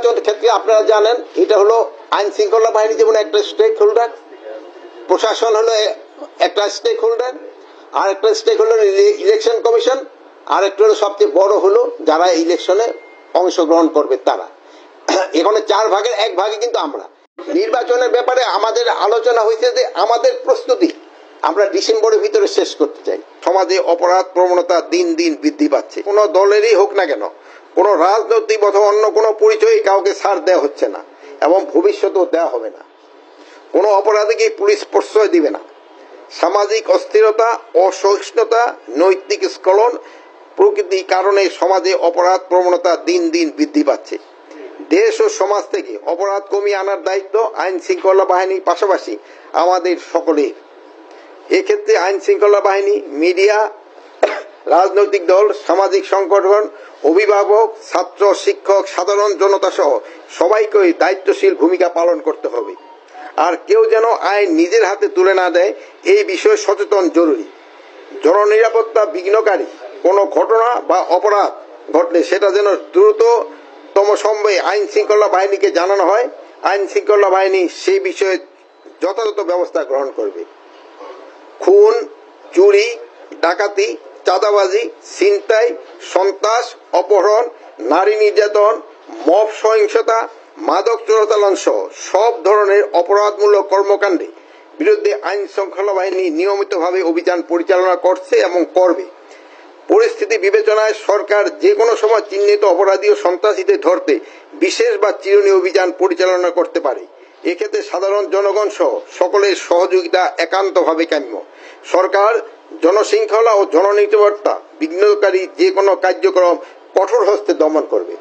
নির্বাচন ক্ষেত্রে আপনারা জানেন, এটা হলো আইন শৃঙ্খলা বাহিনী যেমন একটা স্টেক হোল্ডার প্রশাসন হলো একটা স্টেক হোল্ডার আর একটা স্টেক হোল্ডার ইলেকশন কমিশন আর একটা হলো সবচেয়ে বড় হলো যারা ইলেকশনে অংশগ্রহণ করবে তারা। এখানে চার ভাগের এক ভাগে কিন্তু আমরা। নির্বাচনের ব্যাপারে আমাদের আলোচনা হয়েছে যে আমাদের প্রস্তুতি আমরা ডিসেম্বরের ভিতরে শেষ করতে চাই। সমাজে অপরাধ প্রবণতা দিন দিন বৃদ্ধি পাচ্ছে। কোনো দলেরই হোক না কেন কোনো রাজনৈতিক অথবা অন্য কোনো পরিচয়ে কাউকে ছাড় দেওয়া হচ্ছে না এবং ভবিষ্যতেও দেওয়া হবে না। কোনো অপরাধীকে পুলিশ প্রশ্রয় দিবে না। সামাজিক অস্থিরতা, অসহিষ্ণুতা, নৈতিক স্খলন প্রকৃতি কারণে সমাজে অপরাধ প্রবণতা দিন দিন বৃদ্ধি পাচ্ছে। দেশ ও সমাজ থেকে অপরাধ কমিয়ে আনার দায়িত্ব আইন শৃঙ্খলা বাহিনীর পাশাপাশি আমাদের সকলের। এক্ষেত্রে আইন শৃঙ্খলা বাহিনী, মিডিয়া রাজনৈতিক দল, সামাজিক সংগঠন, অভিভাবক, ছাত্র, শিক্ষক, সাধারণ জনতা সহ সবাইকে দায়িত্বশীল ভূমিকা পালন করতে হবে। আর কেউ যেন আইন নিজের হাতে তুলে না দেয়, এই বিষয়ে সচেতন জরুরি। জননিরাপত্তা বিঘ্নকারী, কোনো ঘটনা বা অপরাধ ঘটলে সেটা যেন দ্রুততম সময়ে আইন শৃঙ্খলা বাহিনীকে জানানো হয়। আইন শৃঙ্খলা বাহিনী সেই বিষয়ে যথাযথ ব্যবস্থা গ্রহণ করবে। খুন, চুরি, ডাকাতি চাঁদাবাজি, ছিনতাই, সন্ত্রাস, অপহরণ, নারী নির্যাতন, মব সহিংসতা, মাদক চোরাচালান সহ সব ধরনের অপরাধমূলক কর্মকাণ্ডে বিরুদ্ধে আইন শৃঙ্খলা বাহিনী নিয়মিতভাবে অভিযান পরিচালনা করছে এবং করবে। পরিস্থিতি বিবেচনায় সরকার যে কোনো সময় চিহ্নিত অপরাধী ও সন্ত্রাসীদের ধরতে বিশেষ বা চিরুনি অভিযান পরিচালনা করতে পারে। এক্ষেত্রে সাধারণ জনগণ সহ সকলের সহযোগিতা একান্তভাবে কাম্য। সরকার জনশৃঙ্খলা ও জননিরাপত্তা বিঘ্নকারী যে কোনো কার্যক্রম কঠোর হস্তে দমন করবে।